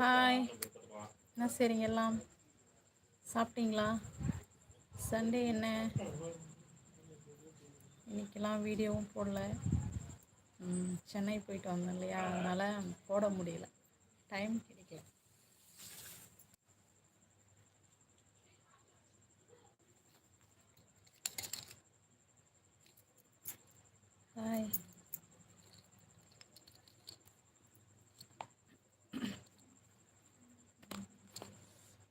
Hi என்ன சரிங்க எல்லாம்? சாப்பிட்டீங்களா? சண்டே என்ன? இன்னைக்கெல்லாம் வீடியோவும் போடல. சென்னை போயிட்டு வந்தேன் இல்லையா? அதனால் போட முடியல. டைம் கிடைக்கல ஹாய்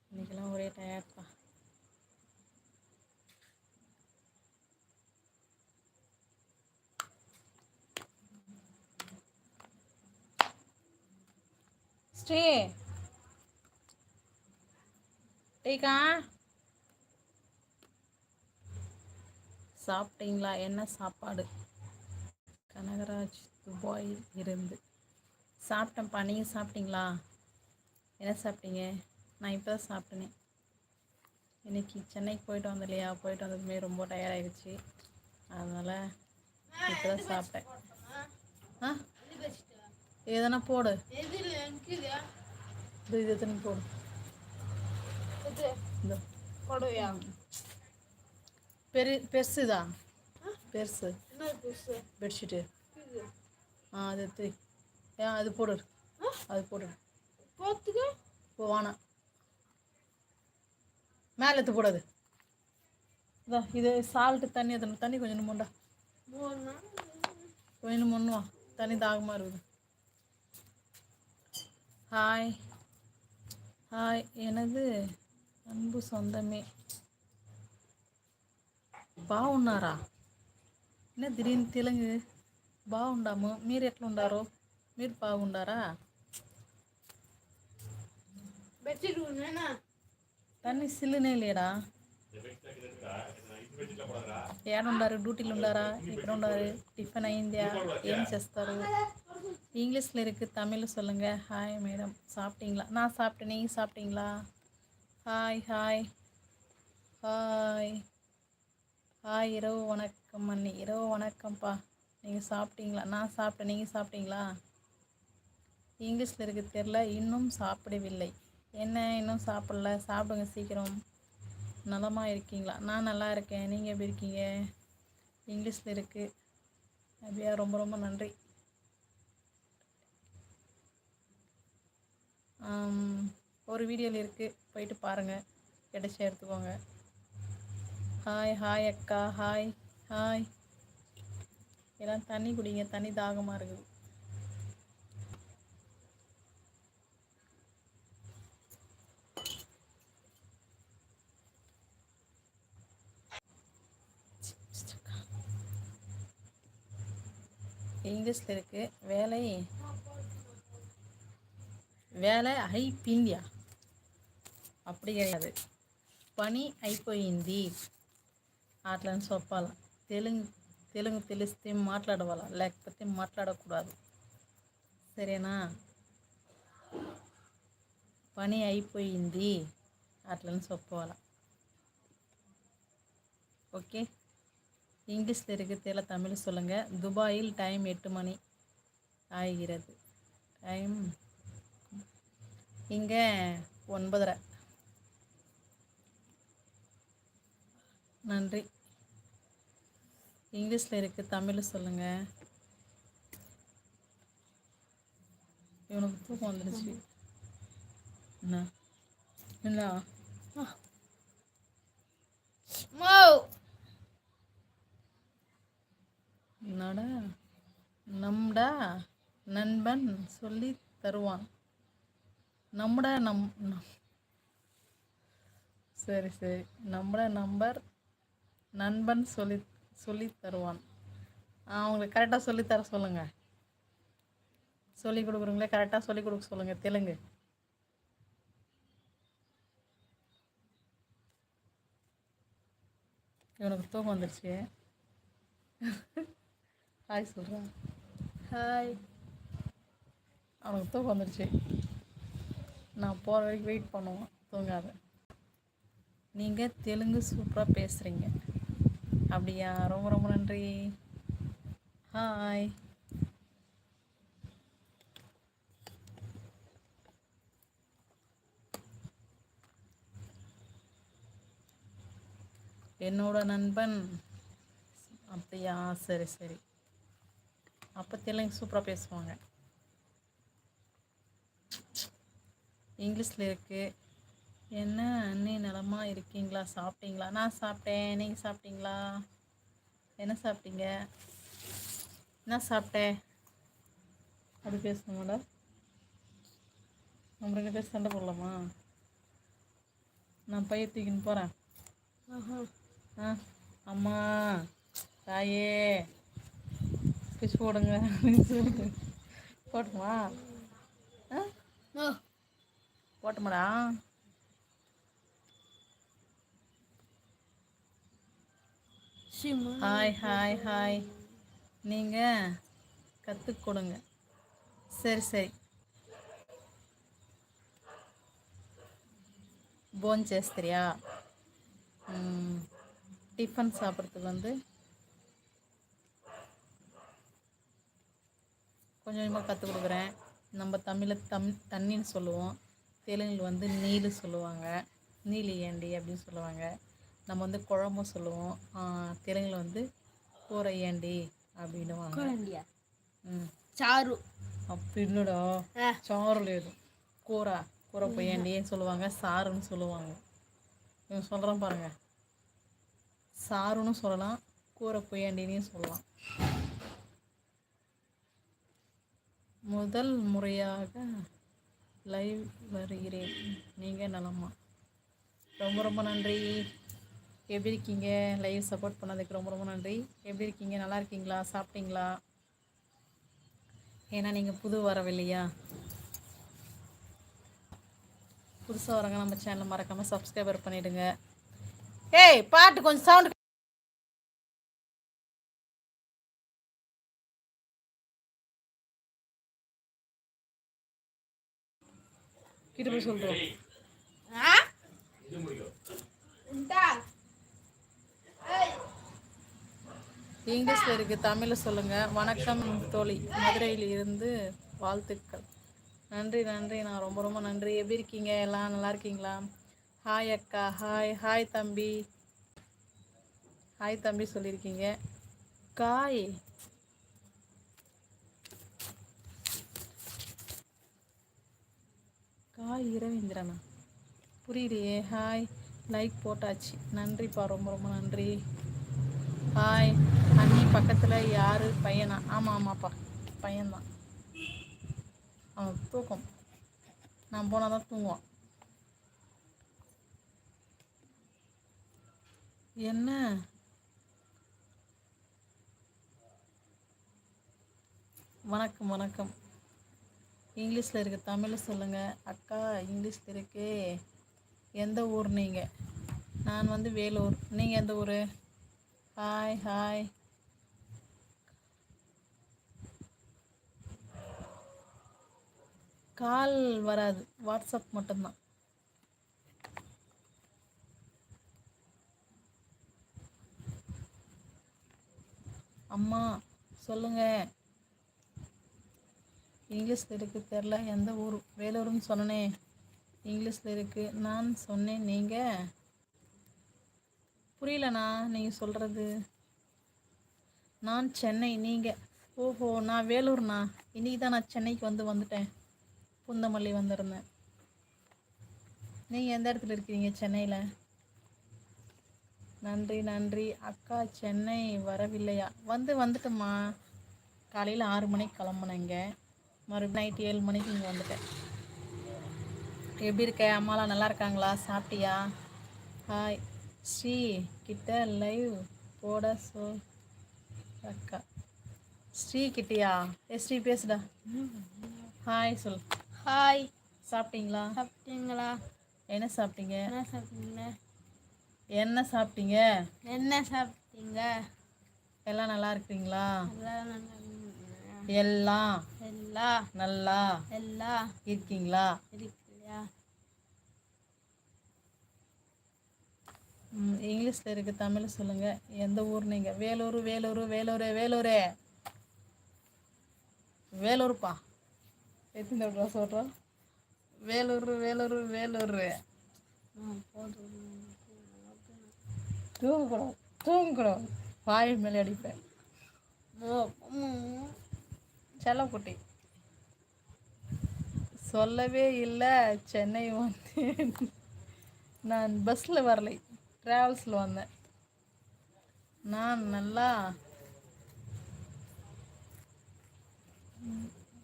இன்னைக்கெல்லாம் ஒரே டயர்ட்ப்பா ஸ்ரீ டீக்கா சாப்பிட்டீங்களா? என்ன சாப்பாடு? கனகராஜ் துபாயில் இருந்து. சாப்பிட்டேன்ப்பா நீங்கள் சாப்பிட்டீங்களா? என்ன சாப்பிட்டீங்க? நான் இப்போ தான் சாப்பிட்டேனே. இன்றைக்கி சென்னைக்கு போயிட்டு வந்த இல்லையா போயிட்டு வந்ததுமே ரொம்ப டயர்ட் ஆயிடுச்சு. அதனால் இப்போ தான் சாப்பிட்டேன். ஆ? எதனா போடு? இது இது எத்தனை போடு இந்த பெரு பெருசுதா பெருசு பெட்ஷீட்டு ஆ அது எடுத்து ஏன் அது போடு அது போடு போ வேணாம் மேலே எடுத்து போடாது இதோ இது சால்ட்டு தண்ணி எத்தனை தண்ணி கொஞ்சம் முண்டா கொஞ்சம் முன்னுவா தண்ணி தாகமாக இருக்குது ஹாய் హాయ్ எனது అన్బు సొంతమే బాగున్నారా என்ன திடீர்னு தெலுங்கு బాగుండాము మీరు ఎట్లుండారు మీరు బాగుండారా తన్ని సిల్లునే లేడా ఏడుండారు డ్యూటీలు ఉండారా ఇక్కడ ఉండారు టిఫిన్ అయిందా ఏం చేస్తారు இங்கிலீஷில் இருக்குது தமிழ் சொல்லுங்கள் ஹாய் மேடம் சாப்பிட்டீங்களா நான் சாப்பிட்டேன் நீங்கள் சாப்பிட்டீங்களா ஹாய் ஹாய் ஹாய் ஹாய் இரவு வணக்கம் அண்ணி இரவு வணக்கம்ப்பா நீங்கள் சாப்பிட்டீங்களா நான் சாப்பிட்டேன் நீங்கள் சாப்பிட்டீங்களா இங்கிலீஷில் இருக்குது தெரில இன்னும் சாப்பிடவில்லை என்ன இன்னும் சாப்பிடல சாப்பிடுங்க சீக்கிரம் நலமா இருக்கீங்களா? நான் நல்லா இருக்கேன். நீங்கள் எப்படி இருக்கீங்க? இங்கிலீஷில் இருக்குது அப்படியா? ரொம்ப ரொம்ப நன்றி. ஒரு வீடியோவில் இருக்குது போயிட்டு பாருங்கள் கிடைச்சா எடுத்துக்கோங்க. ஹாய் ஹாய் அக்கா. ஹாய் ஹாய் எல்லாம் தண்ணி குடிங்க. தண்ணி தாகமாக இருக்குது. இங்கிலீஷில் இருக்குது வேலை వేల అయిపోయిందా అప్పుడు కాదు పని అయిపోయింది అట్లా అని చెప్పాలి తెలుగు తెలుగు తెలిస్తే మాట్లాడవాలా లేకపోతే మాట్లాడకూడదు సరేనా పని అయిపోయింది అట్లా అని చెప్పాలి ஓகே இங்கிலீஷில் இருக்குது தமிழ் சொல்லுங்கள் துபாயில் டைம் எட்டு மணி ஆகிறது. டைம் இங்கே ஒன்பதரை. நன்றி. இங்கிலீஷில் இருக்குது தமிழ் சொல்லுங்கள் இவனுக்கு தூக்கம் வந்துடுச்சு என்ன? என்ன ஆ. என்னடா நம்மடா நண்பன் சொல்லி தருவான். நம்மட நம் நம்- சரி சரி. நம்மட நம்பர் நண்பன் சொல்லி சொல்லி தருவான். அவங்களுக்கு கரெக்டாக சொல்லித்தர தர சொல்லி கொடுக்குறீங்களே கரெக்டாக சொல்லி கொடுக்க சொல்லுங்கள் தெலுங்கு. இவனுக்கு தூக்கம் வந்துடுச்சு ஹாய் சொல்கிறேன் ஹாய் அவனுக்கு தூக்கம் வந்துடுச்சு நான் போகிற வரைக்கும் வெயிட் பண்ணுவேன். தூங்காத. நீங்கள் தெலுங்கு சூப்பராக பேசுகிறீங்க அப்படியா? ரொம்ப ரொம்ப நன்றி. ஹாய் என்னோட நண்பன். அப்படியா? சரி சரி. அப்போ தெலுங்கு சூப்பராக பேசுவாங்க. இங்கிலீஷில் இருக்குது என்ன அண்ணி நலமா இருக்கீங்களா? சாப்பிட்டீங்களா? நான் சாப்பிட்டேன். நீங்கள் சாப்பிட்டீங்களா? என்ன சாப்பிட்டீங்க? என்ன சாப்பிட்டேன்? அப்படி பேசணுமாடா நம்ம ரெண்டு பேர் சண்டை போடலாமா? நான் பைய தூக்கின்னு போகிறேன் ஆ அம்மா தாயே. பிச்சு போடுங்க அப்படின்னு சொல்லுது போட்டுமா ஆ போட்டுமாடா ஹாய் ஹாய் ஹாய் நீங்கள் கற்றுக் கொடுங்க சரி சரி போன் చేస్తారియా டிஃபன் சாப்பிட்றதுக்கு வந்து கொஞ்சம் கொஞ்சமாக கற்றுக் கொடுக்குறேன். நம்ம தமிழில் தம் தண்ணின்னு சொல்லுவோம். தெலுங்கில் வந்து நீலு சொல்லுவாங்க. நீலி ஏண்டி அப்படின்னு சொல்லுவாங்க. நம்ம வந்து குழம்பு சொல்லுவோம். தெலுங்கில் வந்து கூரை ஏண்டி அப்படின்னுவாங்க. ம். சாரு அப்படின்னுடா. சாரு லேது கூரா. கூரை பொய்யாண்டின்னு சொல்லுவாங்க. சாருன்னு சொல்லுவாங்க. இவன் சொல்கிறான் பாருங்கள் சாருன்னு சொல்லலாம். கூரை பொய்யாண்டின்னு சொல்லலாம். முதல் முறையாக லைவ் வருகிறேன். நீங்கள் நலமா? ரொம்ப ரொம்ப நன்றி. எப்படி இருக்கீங்க? லைவ் சப்போர்ட் பண்ணதுக்கு ரொம்ப ரொம்ப நன்றி. எப்படி இருக்கீங்க? நல்லா இருக்கீங்களா? சாப்பிட்டீங்களா? ஏன்னா நீங்கள் புது வரவில்லையா? புதுசாக வரவங்க நம்ம சேனலை மறக்காமல் சப்ஸ்கிரைபர் பண்ணிவிடுங்க ஏய் பாட்டு கொஞ்சம் சவுண்ட் கிட்ட போய் சொல்கிறோம் இங்கிலீஷில் இருக்குது தமிழில் சொல்லுங்கள் வணக்கம் தோழி. மதுரையில் இருந்து வாழ்த்துக்கள். நன்றி நன்றி. நான் ரொம்ப ரொம்ப நன்றி. எப்படி இருக்கீங்க? எல்லாம் நல்லா இருக்கீங்களா? ஹாய் அக்கா. ஹாய் ஹாய் தம்பி. ஹாய் தம்பி சொல்லியிருக்கீங்க. காய் காய் இரவீந்திரனா. புரியலையே ஹாய். லைக் போட்டாச்சு. நன்றிப்பா ரொம்ப ரொம்ப நன்றி. ஹாய். அண்ணி பக்கத்தில் யார்? பையனா? ஆமாம் ஆமாப்பா. பையன்தான். அவன் தூக்கம். நான் போனால் தான் தூங்குவான். என்ன? வணக்கம் வணக்கம். இங்கிலீஷில் இருக்க தமிழை சொல்லுங்கள் அக்கா இங்கிலீஷில் இருக்கு எந்த ஊர் நீங்கள் நான் வந்து வேலூர். நீங்கள் எந்த ஊர்? ஹாய் ஹாய் கால் வராது. வாட்ஸ்அப் மட்டும்தான். அம்மா சொல்லுங்கள் இங்கிலீஷில் இருக்குது தெரில எந்த ஊர்? வேலூர்னு சொன்னனே. இங்கிலீஷில் இருக்குது நான் சொன்னேன் நீங்கள் புரியலண்ணா நீங்கள் சொல்கிறது நான் சென்னை நீங்கள் ஓஹோ நான் வேலூர்ண்ணா. இன்றைக்கி தான் நான் சென்னைக்கு வந்து வந்துட்டேன். புந்தமல்லி வந்திருந்தேன். நீங்கள் எந்த இடத்துல இருக்கிறீங்க சென்னையில்? நன்றி நன்றி. அக்கா சென்னை வரவில்லையா? வந்து வந்துட்டுமா காலையில் ஆறு மணிக்கு கிளம்புனேங்க. மறுபடியும் நைட்டு ஏழு மணிக்கு இங்கே வந்துட்டேன். எப்படி இருக்க? அம்மாலாம் நல்லா இருக்காங்களா? சாப்பிட்டியா? ஹாய் ஸ்ரீ கிட்ட லைவ் போட சொ அக்கா. ஸ்ரீ கிட்டியா? ஏ ஸ்ரீ பேசுடா. ஹாய் சொல் ஹாய் சாப்பிட்டீங்களா? சாப்பிட்டீங்களா? என்ன சாப்பிட்டீங்க? என்ன சாப்பிட்டீங்க? என்ன சாப்பிட்டீங்க? என்ன சாப்பிட்டீங்க? எல்லாம் நல்லா இருக்கீங்களா நல்லா இருக்கீங்களா? எல்லாம் எல்லாம் நல்லா. எல்லாம் இருக்கீங்களா? இருக்கலையா ம், இங்கிலீஷில் இருக்கு தமிழ் சொல்லுங்கள் எந்த ஊர் நீங்கள் வேலூர் வேலூர் வேலூர் வேலூர். வேலூர்ப்பா. எத்தனை தடவை சொல்கிறோம் வேலூர் வேலூர் வேலூர். தூங்கக்கூடாது தூங்கக்கூடாது. வாய் மேலே அடிப்பேன். செல்லக்குட்டி. சொல்லவே இல்லை சென்னை வந்தேன். நான் பஸ்ஸில் வரலை ட்ராவல்ஸில் வந்தேன். நான் நல்லா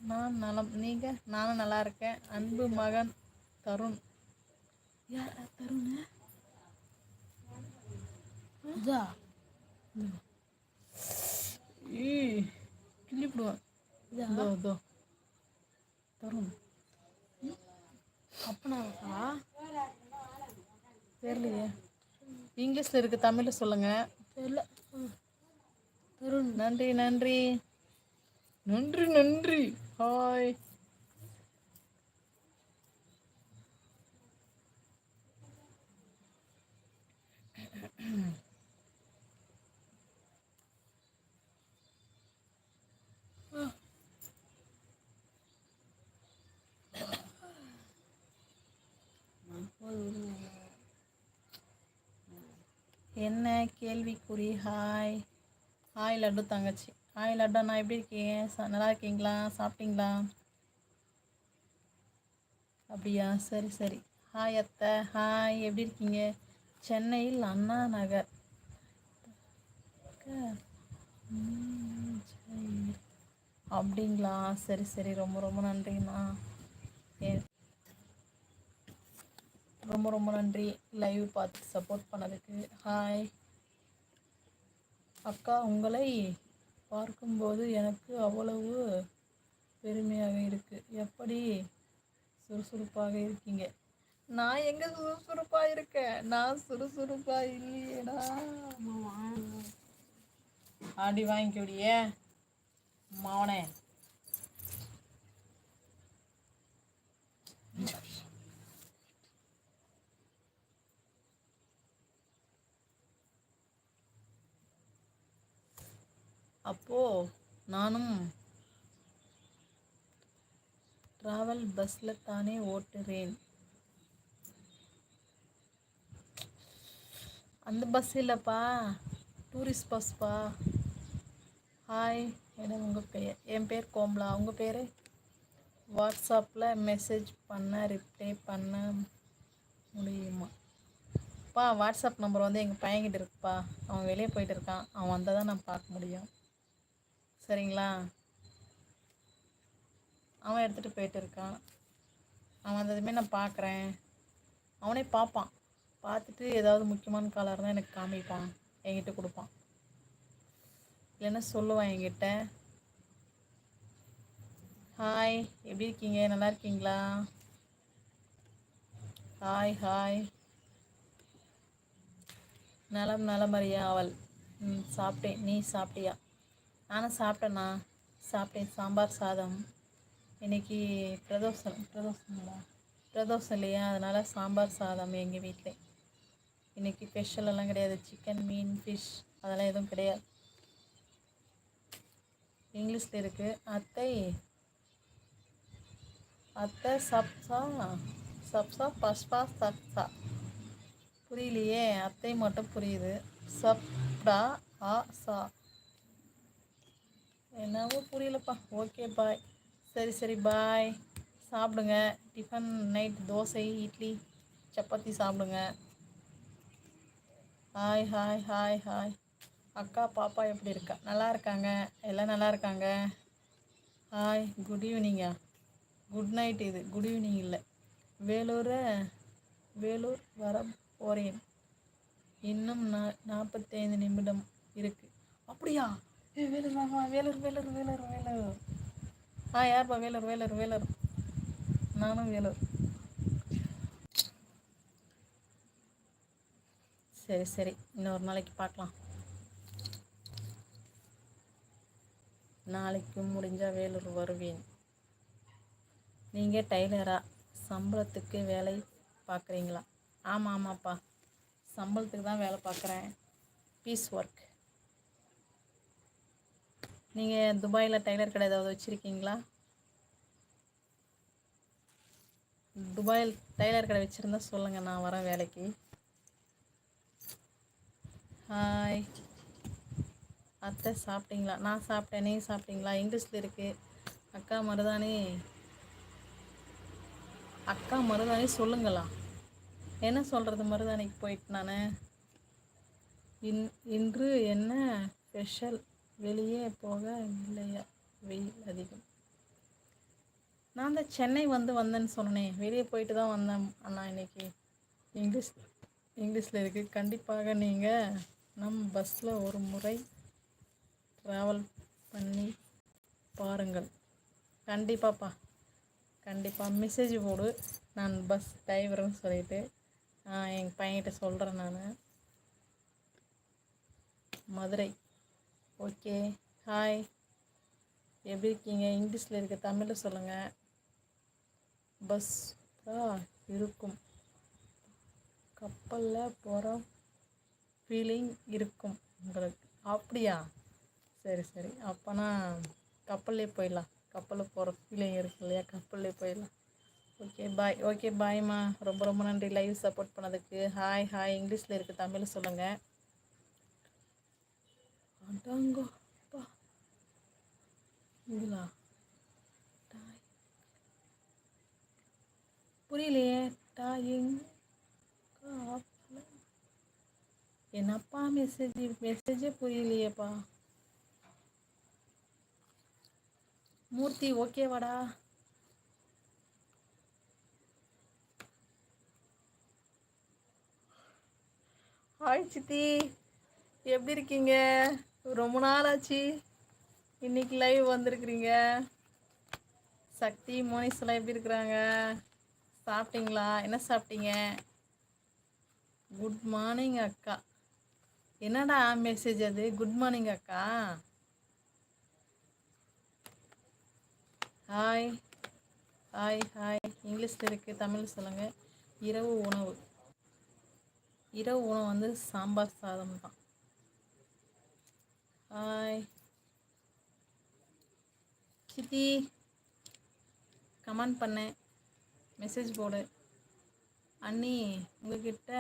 நான் நலம் நீங்கள் நானும் நல்லா இருக்கேன். அன்பு மகன் தருண். யாரா தருண்? இதா கிள்ளிப்பிடுவேன். தருண் அப்பனாக்கா தெரியலையே. இங்கிலீஷில் இருக்குது தமிழில் சொல்லுங்கள் தெரியல. தருண். நன்றி நன்றி. நன்றி நன்றி. ஹாய். என்ன கேள்விக்குறி? ஹாய் ஹாய் லட்டு தங்கச்சி. ஹாய் லட்டு நான் எப்படி இருக்கீங்க? ச- நல்லா இருக்கீங்களா? சாப்பிட்டீங்களா? அப்படியா? சரி சரி. ஹாய் அத்தை. ஹாய் எப்படி இருக்கீங்க? சென்னையில் அண்ணா நகர். சரி. அப்படிங்களா? சரி சரி. ரொம்ப ரொம்ப நன்றிங்கண்ணா ஏ ரொம்ப ரொம்ப நன்றி. லைவ் பார்த்து சப்போர்ட் பண்ணதுக்கு. ஹாய் அக்கா உங்களை பார்க்கும்போது எனக்கு அவ்வளவு பெருமையாக இருக்குது எப்படி சுறுசுறுப்பாக இருக்கீங்க? நான் எங்கே சுறுசுறுப்பாக இருக்கேன்? நான் சுறுசுறுப்பாக இல்லையேடா. ஆடி வாங்கிக்கொடியே. மாவனே அப்போது நானும் ட்ராவல் பஸ்ஸில் தானே ஓட்டுறேன். அந்த பஸ் இல்லைப்பா டூரிஸ்ட் பஸ்ப்பா ஹாய் என்ன உங்கள் பெயர் என் பேர் கோம்லா. உங்கள் பேர்? வாட்ஸ்அப்பில் மெசேஜ் பண்ண ரிப்ளை பண்ண முடியுமா? பா வாட்ஸ்அப் நம்பர் வந்து எங்கள் பையன்கிட்ட இருக்குப்பா. அவன் வெளியே போயிட்டு இருக்கான். அவன் வந்தால் தான் நான் பார்க்க முடியும். சரிங்களா? அவன் எடுத்துகிட்டு போயிட்டு இருக்கான். அவன் வந்ததுமே நான் பார்க்குறேன் அவனே பார்ப்பான் பார்த்துட்டு ஏதாவது முக்கியமான காலாக இருந்தால் எனக்கு காமிப்பான். என்கிட்ட கொடுப்பான். இல்லைன்னா சொல்லுவான் என்கிட்ட. ஹாய் எப்படி இருக்கீங்க? நல்லா இருக்கீங்களா? ஹாய் ஹாய் நலம் நலமறியா அவள். ம் சாப்பிட்டேன். நீ சாப்பிட்டியா? நானும் சாப்பிட்டேண்ணா சாப்பிட்டேன். சாம்பார் சாதம். இன்னைக்கு பிரதோஷம். பிரதோஷங்களா பிரதோஷம் இல்லையா? அதனால் சாம்பார் சாதம் எங்கள் வீட்டில் இன்றைக்கி ஸ்பெஷலெல்லாம் கிடையாது. சிக்கன் மீன் ஃபிஷ் அதெல்லாம் எதுவும் கிடையாது. இங்கிலீஷில் இருக்குது அத்தை. அத்தை சப்சா. சப்சா பஸ்பா சப்சா. புரியலையே. அத்தை மட்டும் புரியுது. சப்டா ஆ சா. என்னவோ புரியலப்பா. ஓகே பாய் சரி சரி பாய் சாப்பிடுங்க. டிஃபன் நைட் தோசை இட்லி சப்பாத்தி சாப்பிடுங்க. ஹாய் ஹாய் ஹாய் ஹாய் அக்கா பாப்பா எப்படி இருக்கா? நல்லா இருக்காங்க? எல்லாம் நல்லா இருக்காங்க? ஹாய் குட் ஈவினிங்கா குட் நைட் இது. குட் ஈவினிங் இல்லை. வேலூரை வேலூர் வர போகிறேன் இன்னும் நா நாற்பத்தைந்து நிமிடம் இருக்குது அப்படியா? வேலூர் மாமா வேலூர் வேலூர் வேலூர் வேலூர். ஆ யார்ப்பா வேலூர் வேலூர் வேலூர். நானும் வேலூர். சரி சரி. இன்னொரு நாளைக்கு பார்க்கலாம் நாளைக்கு முடிஞ்சால் வேலூர் வருவேன். நீங்கள் டைலரா சம்பளத்துக்கு வேலை பார்க்குறீங்களா ஆமாம் ஆமாப்பா. சம்பளத்துக்கு தான் வேலை பார்க்குறேன் பீஸ் ஒர்க் நீங்கள் துபாயில் டைலர் கடை ஏதாவது வச்சுருக்கீங்களா? துபாயில் டைலர் கடை வச்சுருந்தா சொல்லுங்கள் நான் வரேன் வேலைக்கு. ஹாய் அத்தை சாப்பிட்டீங்களா? நான் சாப்பிட்டேன் சாப்பிட்டீங்களா? இங்கிலீஷில் இருக்குது அக்கா மருதாணி. அக்கா மருதாணி சொல்லுங்களா? என்ன சொல்கிறது மருதாணிக்கு போயிட்டு நான்? இன் இன்று என்ன ஸ்பெஷல் வெளியே போக இல்லையா? வெயில் அதிகம். நான் தான் சென்னை வந்து வந்தேன்னு சொன்னேன். வெளியே போயிட்டு தான் வந்தேன். அண்ணா இன்னைக்கு இங்கிலீஷ் இங்கிலீஷில் இருக்குது கண்டிப்பாக நீங்கள் நம் பஸ்ஸில் ஒரு முறை ட்ராவல் பண்ணி பாருங்கள். கண்டிப்பாப்பா. கண்டிப்பாக மெசேஜ் போடு. நான் பஸ் டிரைவர்னு சொல்லிட்டு எங்கள் பையன்கிட்ட சொல்கிறேன் நான். மதுரை. Okay hi. எப்படி இருக்கீங்க? இங்கிலீஷில் இருக்க தமிழில் சொல்லுங்கள் பஸ் இருக்கும். கப்பலில் போகிற ஃபீலிங் இருக்கும் உங்களுக்கு. அப்படியா? சரி சரி. அப்போனா கப்பல்லே போயிடலாம். கப்பலில் போகிற ஃபீலிங் இருக்கு இல்லையா? கப்பல்லே போயிடலாம். ஓகே பாய் ஓகே பாய்மா ரொம்ப ரொம்ப நன்றி. லைவ் சப்போர்ட் பண்ணதுக்கு. ஹாய் ஹாய் இங்கிலீஷில் இருக்குது தமிழ் சொல்லுங்கள் அடங்கப்பா இதுலா டாய் புரியலையே டாயிங் என்னப்பா மெசேஜ் மெசேஜே புரியலையேப்பா. மூர்த்தி ஓகேவாடா ஹாய் சித்தி. எப்படி இருக்கீங்க? ரொம்ப நாள் ஆச்சு இன்னைக்கு லைவ் வந்திருக்கிறீங்க. சக்தி மோனிஸ் எல்லாம் எப்படி இருக்கிறாங்க? சாப்பிட்டீங்களா? என்ன சாப்பிட்டீங்க? குட் மார்னிங் அக்கா. என்னடா மெசேஜ் அது? குட் மார்னிங் அக்கா. ஹாய் ஹாய் ஹாய் இங்கிலீஷில் இருக்குது தமிழ் சொல்லுங்கள் இரவு உணவு. இரவு உணவு வந்து சாம்பார் சாதம் தான் சித்தி கமெண்ட் பண்ணேன் மெசேஜ் போடு. அண்ணி உங்ககிட்ட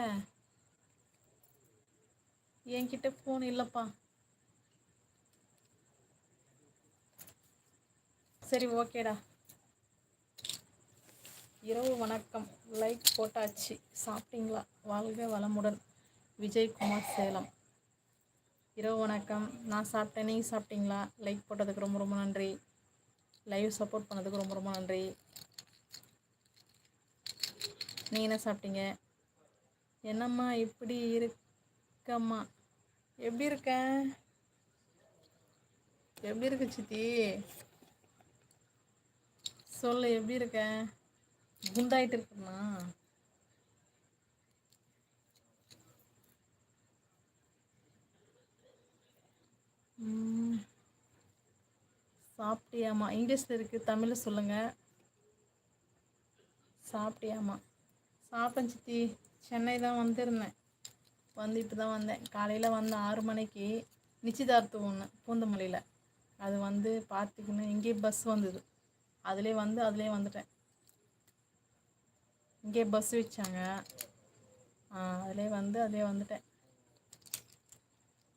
என்கிட்ட ஃபோன் இல்லைப்பா. சரி ஓகேடா இரவு வணக்கம். லைக் போட்டாச்சு. சாப்பிட்டீங்களா? வாழ்க வளமுடன். விஜய்குமார் சேலம். இரவு வணக்கம். நான் சாப்பிட்டேன். நீங்கள் சாப்பிட்டீங்களா? லைக் போட்டதுக்கு ரொம்ப ரொம்ப நன்றி. லைவ் சப்போர்ட் பண்ணதுக்கு ரொம்ப ரொம்ப நன்றி. நீ என்ன சாப்பிட்டீங்க? என்னம்மா இப்படி இருக்கம்மா? எப்படி இருக்க? எப்படி இருக்கு சித்தி? சொல்லு எப்படி இருக்க? குண்டாயிட்டு இருக்குண்ணா சாப்பிட்டியாமா சாப்பிட்டியாம்மா. இங்கிலீஷில் இருக்குது தமிழில் சொல்லுங்கள் சாப்பிட்டியாம்மா. சாப்பிட்டேன் சித்தி. சென்னை தான் வந்திருந்தேன். வந்து இப்போ தான் வந்தேன். காலையில் வந்து ஆறு மணிக்கு நிச்சயதார்த்தம் ஒன்று பூந்தமல்லியில். அது வந்து பார்த்துக்கின்னு இங்கேயே பஸ் வந்தது. அதிலே வந்து அதிலே வந்துட்டேன். இங்கே பஸ் வச்சாங்க. ஆ அதிலே வந்து அதிலே வந்துட்டேன்.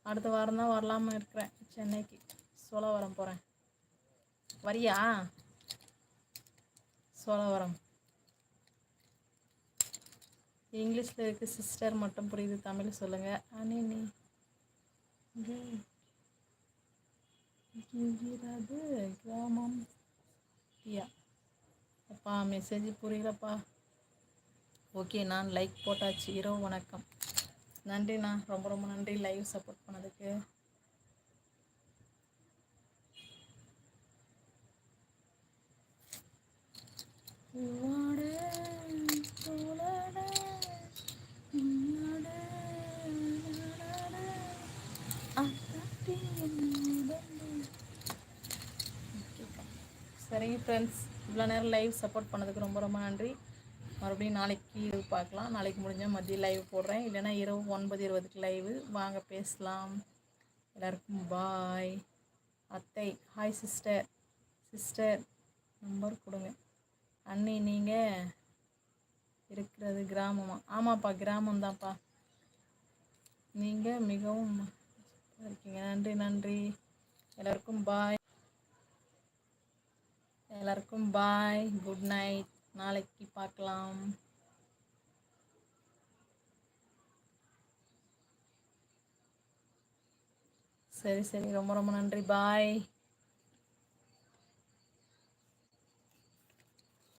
அடுத்த வாரம் தான் வரலாமல் இருக்கிறேன். சென்னைக்கு. சோழவரம் போகிறேன் வரியா? சோழவரம். இங்கிலீஷில் இருக்கு சிஸ்டர் மட்டும் புரியுது தமிழ் சொல்லுங்கள் அனி நீ. கிராமம். யா. அப்பா மெசேஜ் புரியலப்பா. ஓகே நான் லைக் போட்டாச்சு. இரவு வணக்கம். நன்றிண்ணா. ரொம்ப ரொம்ப நன்றி லைவ் சப்போர்ட் பண்ணதுக்கு. உன்னோடு சரிங்க ஃப்ரெண்ட்ஸ் இவ்வளோ நேரம் லைவ் சப்போர்ட் பண்ணதுக்கு ரொம்ப ரொம்ப நன்றி. மறுபடியும் நாளைக்கு இது பார்க்கலாம். நாளைக்கு முடிஞ்சால் மதியம் லைவ் போடுறேன். இல்லைன்னா இரவு ஒன்பது இருபதுக்கு லைவு வாங்க பேசலாம். எல்லாருக்கும் பாய் அத்தை ஹாய் சிஸ்டர் சிஸ்டர் நம்பர் கொடுங்க. அண்ணி நீங்கள் இருக்கிறது கிராமமாக ஆமாப்பா கிராமம்தான்ப்பா. நீங்கள் மிகவும் இருக்கீங்க. நன்றி நன்றி. எல்லாருக்கும் பாய் எல்லாருக்கும் பாய் குட் நைட் நாளைக்கு பார்க்கலாம். சரி சரி. ரொம்ப ரொம்ப நன்றி. பாய்